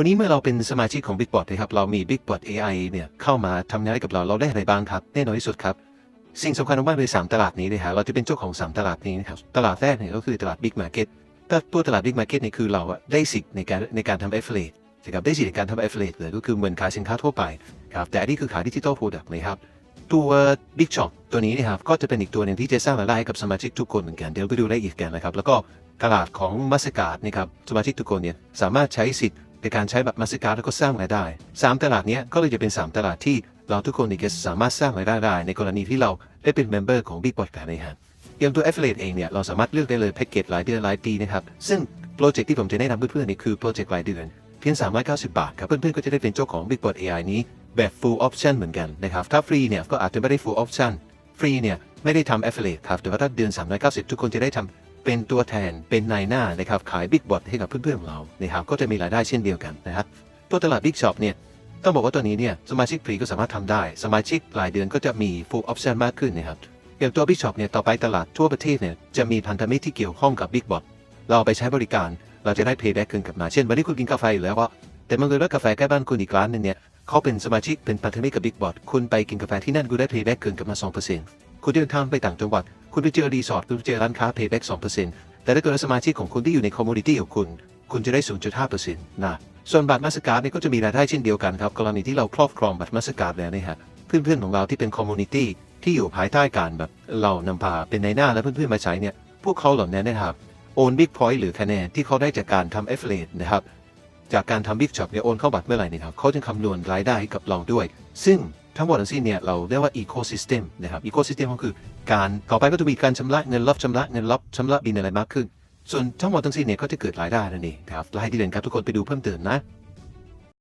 วันนี้เมื่อเราเป็นสมาชิกของ BigBot นะครับเรามี BigBot AI เนี่ยเข้ามาทำงานกับเราเราได้อะไรบ้างครับแน่นอนที่สุดครับ สิ่งสำคัญมากเลยสามตลาดนี้เลยฮะเราจะเป็นเจ้าของสามตลาดนี้นะครับตลาดแรกเนี่ยก็คือตลาด Big Market แต่ตัวตลาด Big Market เนี่ยคือเราได้สิทธิ์ในการในการทำ affiliate นะครับได้สิทธิ์ในการทำ affiliate เลยก็คือเหมือนขายสินค้าทั่วไปครับแต่อันนี้คือขายดิจิทัลโปรดักต์เลยครับตัว Big Shop ตัวนี้นะครับก็จะเป็นอีกตัวหนึ่งที่จะสร้างรายได้กับสมาชิกทุกคนเหมือนกันเดี๋ยวไปดูรายละเอียดกันนะครับแล้วก็ตลาดของมาสการ์ดนะครับสมาชิกทุกคนเนี่ยสามารถใช้สิทธิ์ ในการใช้แบบมาสการแล้วก็สร้างรายได้สามตลาดนี้ก็เลยจะเป็นสามตลาดที่เราทุกคนเนี่ยจะสามารถสร้างรายได้ได้ ในกรณีที่เราได้เป็นเมมเบอร์ของ Big Bot แบบนี้ฮะอย่างตัว Affiliate เองเนี่ยเราสามารถเลือกได้เลยแพ็กเกจรายเดือนรายปีนะครับซึ่งโปรเจกต์ที่ผมจะแนะนำเพื่อนๆนี่คือโปรเจกต์รายเดือนเพียง 390 บาทครับเพื่อนๆก็จะได้เป็นเจ้าของ Big Bot AI นี้แบบ full option เหมือนกันนะครับถ้าฟรีเนี่ยก็อาจจะไม่ได้ full option ฟรีเนี่ยไม่ได้ทำ affiliate ครับแต่ว่าถ้าเดือน 390 ทุกคนจะได้ทำ เป็นตัวแทนเป็นนายหน้านะครับขาย Big Bot ให้กับเพื่อนๆของเรานะครับก็จะมีรายได้เช่นเดียวกันนะครับตัวตลาด Big Shop เนี่ยต้องบอกว่าตัวนี้เนี่ยสมาชิกฟรีก็สามารถทำได้ สมาชิกรายเดือนก็จะมี full option มากขึ้นนะครับอย่างตัว Big Shop เนี่ยต่อไปตลาดทั่วประเทศเนี่ยจะมีพันธมิตรที่เกี่ยวข้องกับ Big Bot เราไปใช้บริการเราจะได้ payback คืนกลับมาเช่นวันนี้คุณกินกาแฟอยู่แล้วว่าแต่บังเอิญว่ากาแฟใกล้บ้านคุณอีกร้านนึงเนี่ยเขาเป็นสมาชิกเป็นพันธมิตรกับบิ๊กบอทคุณไปกินกาแฟที่นั่นคุณได้เพย์แบ็กเกินกลับมา2% คุณเดินทางไปต่างจังหวัด คุณไปเจอรีสอร์ทคุณไปเจอร้านค้าเพย์แบ็ก2%แต่ถ้าเกิดว่าสมาชิกของคุณที่อยู่ในคอมมูนิตี้ของคุณ คุณจะได้ 0.5%นะส่วนบัตรมาสการ์ดเนี่ยก็จะมีรายได้เช่นเดียวกันครับ กรณีที่เราครอบครองบัตรมาสการ์ดแล้วเนี่ยฮะเพื่อนๆของเราที่เป็นคอมมูนิตี้ที่อยู่ภายใต้การแบบเรานำพาเป็นในหน้าและเพื่อนๆมาใช้เนี่ยพวกเขาเหล่านั้นนะครับโอนบิ๊กพอยต์หรือคะแนนที่เขาได้จากการทำ affiliate นะครับจากการทำบิ๊กช็อปเนี่ยโอนเข้าบัตรเมื่อไหร่เนะครับเขาจะคำนวณรายได้ให้กับเราด้วย ซึ่ง ทั้งหมดทั้งสิ้นเนี่ยเราเรียกว่าอีโค y ิสเต็มนะครับอีโค y ิสเต็มก็คือการต่อไปก็จะมีการชำระเงินรับชำระเงินรับชำระบินอะไรมากขึ้น ส่วนทั้งหมดทั้งสิ้นเนี่ยก็จะเกิดรายได้นั่นเองครับรายเดือนครับทุกคนไปดูเพิ่มเติมนะ